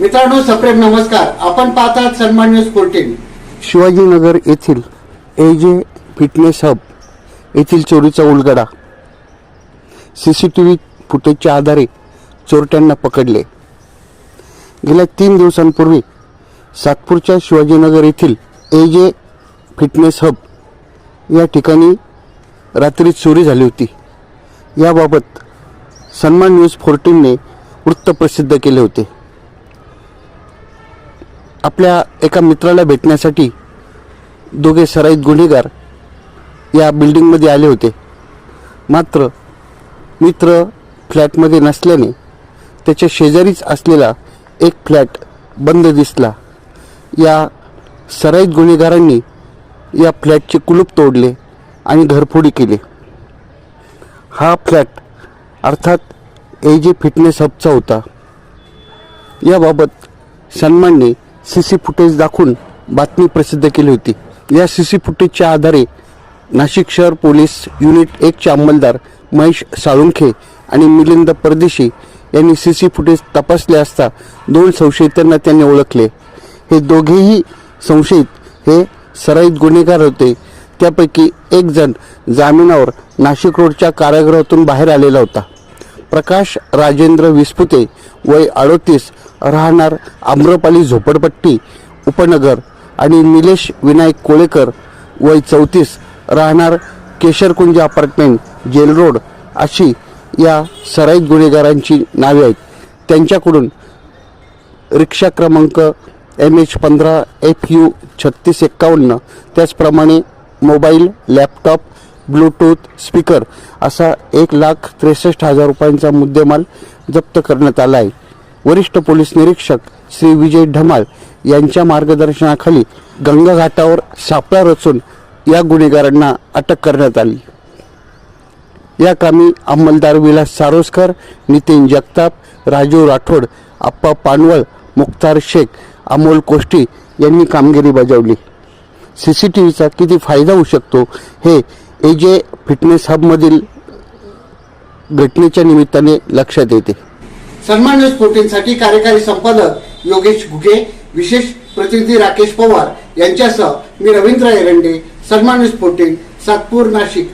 मित्रांनो सप्रेम नमस्कार. आपण पाहतात सन्मान न्यूज फोर्टीन शिवाजीनगर येथील ए जे फिटनेस हब येथील चोरीचा उलगडा सी सी टी व्ही फुटेजच्या आधारे चोरट्यांना पकडले. गेल्या तीन दिवसांपूर्वी सातपूरच्या शिवाजीनगर येथील ए जे फिटनेस हब या ठिकाणी रात्री चोरी झाली होती. याबाबत सन्मान न्यूज फोर्टीनने वृत्त प्रसिद्ध केले होते. आपल्या एका मित्राला भेटण्यासाठी दोघे सराईत गुन्हेगार या बिल्डिंगमध्ये आले होते. मात्र मित्र फ्लॅटमध्ये नसल्याने त्याच्या शेजारीच असलेला एक फ्लॅट बंद दिसला. या सराईत गुन्हेगारांनी या फ्लॅटचे कुलूप तोडले आणि घरफोडी केली. हा फ्लॅट अर्थात ए जे फिटनेस हबचा होता. याबाबत सन्मानने सी सी फुटेज दाखवून बातमी प्रसिद्ध केली होती. या सी सी फुटेजच्या आधारे नाशिक शहर पोलीस युनिट एकचे अंमलदार महेश साळुंखे आणि मिलिंद परदेशी यांनी सी सी फुटेज तपासले असता दोन संशयितांना त्यांनी ओळखले. हे दोघेही संशयित हे सराईत गुन्हेगार होते. त्यापैकी एक जण जामिनावर नाशिक रोडच्या कारागृहातून बाहेर आलेला होता. प्रकाश राजेंद्र विस्पुते वय अडोतीस राहणार आम्रपाली झोपडपट्टी उपनगर आणि निलेश विनायक कोळेकर वय चौतीस राहणार केशरकुंज अपार्टमेंट जेल रोड अशी या सराईत गुन्हेगारांची नावे आहेत. त्यांच्याकडून रिक्षा क्रमांक एम एच पंधरा एफ यू छत्तीस एक्कावन्न त्याचप्रमाणे मोबाईल लॅपटॉप ब्लूटूथ स्पीकर असा एक लाख त्रेसष्ट हजार रुपयांचा मुद्देमाल जप्त करण्यात आला आहे. वरिष्ठ पोलीस निरीक्षक श्री विजय ढमाल यांच्या मार्गदर्शनाखाली गंगा घाटावर सापळा रचून या गुन्हेगारांना अटक करण्यात आली. या कामी अंमलदार विलास सारोस्कर नितीन जगताप राजू राठोड आप्पा पानवळ मुख्तार शेख अमोल कोष्टी यांनी कामगिरी बजावली. सी सी टी व्हीचा किती फायदा होऊ शकतो हे ए जे फिटनेस हबमधील घटनेच्या निमित्ताने लक्षात येते. सन्मान न्यूज कार्यकारी संपादक योगेश घुगे विशेष प्रतिनिधी राकेश पवार यांच्यासह मी रवींद्र एरंडे सन्मान न्यूज फोर्टीन सातपूर नाशिक.